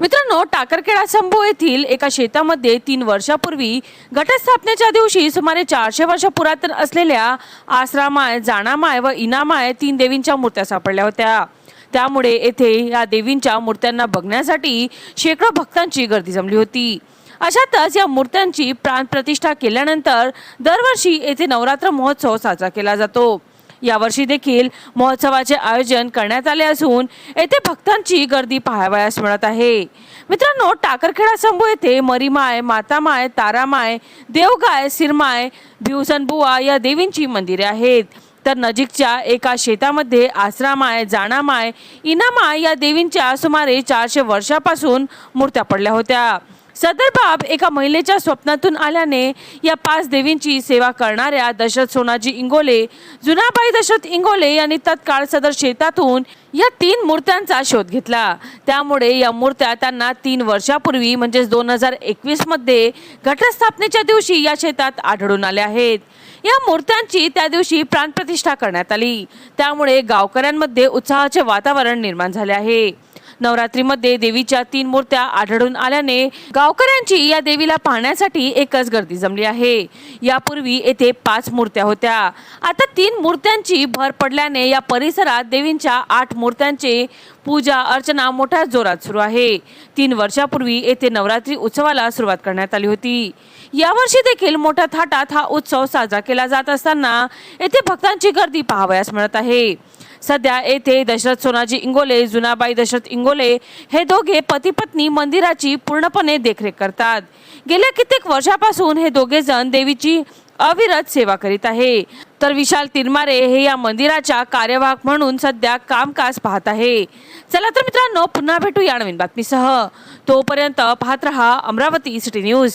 मित्रांनो टाकरखेडा संभू येथील एका शेतामध्ये तीन वर्षापूर्वी घटस्थापनेच्या दिवशी सुमारे चारशे वर्ष पुरातन असलेल्या आसरामाय जाणामाय व इनामाय तीन देवींच्या मूर्त्या सापडल्या होत्या. त्यामुळे येथे या देवींच्या मूर्त्यांना बघण्यासाठी शेकडो भक्तांची गर्दी जमली होती. अशातच या मूर्त्यांची प्राणप्रतिष्ठा केल्यानंतर दरवर्षी येथे नवरात्र महोत्सव साजरा केला जातो. यावर्षी देखील महोत्सवाचे आयोजन करण्यात आले असून येथे भक्तांची गर्दी पाहावयास मिळत आहे. मित्रांनो टाकरखेडा संभू येथे मरीमाय मातामाय तारामाय देवगाय सिरमाय भिवसनबुवा या देवींची मंदिरे आहेत. तर नजीकच्या एका शेतामध्ये आसरामाय जाणामाय इनामाय या देवींच्या सुमारे चारशे वर्षापासून मूर्त्या पडल्या होत्या. सदर बाब एका महिलेच्या स्वप्नातून आल्याने या पाच देवींची सेवा करणाऱ्या दशरथ सोनाजी इंगोले जुनाबाई दशरथ इंगोले यांनी तत्काळ सदर शेतातून या तीन मूर्त्यांचा शोध घेतला. त्यामुळे या मूर्त्या त्यांना तीन वर्षापूर्वी म्हणजेच दोन हजार एकवीसमध्ये घटस्थापनेच्या दिवशी या शेतात आढळून आल्या आहेत. या मूर्त्यांची त्या दिवशी प्राणप्रतिष्ठा करण्यात आली. त्यामुळे गावकऱ्यांमध्ये उत्साहाचे वातावरण निर्माण झाले आहे. नवरात्रीमध्ये देवीच्या तीन मूर्त्या आढळून आल्याने गावकऱ्यांची या देवीला पाहण्यासाठी एकच गर्दी जमली आहे. यापूर्वी येथे पाच मूर्त्या होत्या. आता तीन मूर्त्यांची भर पडल्याने या परिसरात देवींच्या आठ मूर्त्यांचे पूजा अर्चना मोठ्या जोरात सुरू आहे. तीन वर्षापूर्वी येथे नवरात्री उत्सवाला सुरुवात करण्यात आली होती. यावर्षी देखील मोठ्या थाटात हा उत्सव साजरा केला जात असताना येथे भक्तांची गर्दी पाहावयास मिळत आहे. सध्या येथे दशरथ सोनाजी इंगोले जुनाबाई दशरथ इंगोले हे दोघे पती पत्नी मंदिराची पूर्णपणे देखरेख करतात. गेल्या कित्येक वर्षापासून हे दोघे जण देवीची अविरत सेवा करीत आहे. तर विशाल तिरमारे हे या मंदिराच्या कार्यवाहक म्हणून सध्या कामकाज पाहत आहे. चला तर मित्रांनो पुन्हा भेटू या नवीन बातमीसह. तोपर्यंत पाहत रहा अमरावती सिटी न्यूज.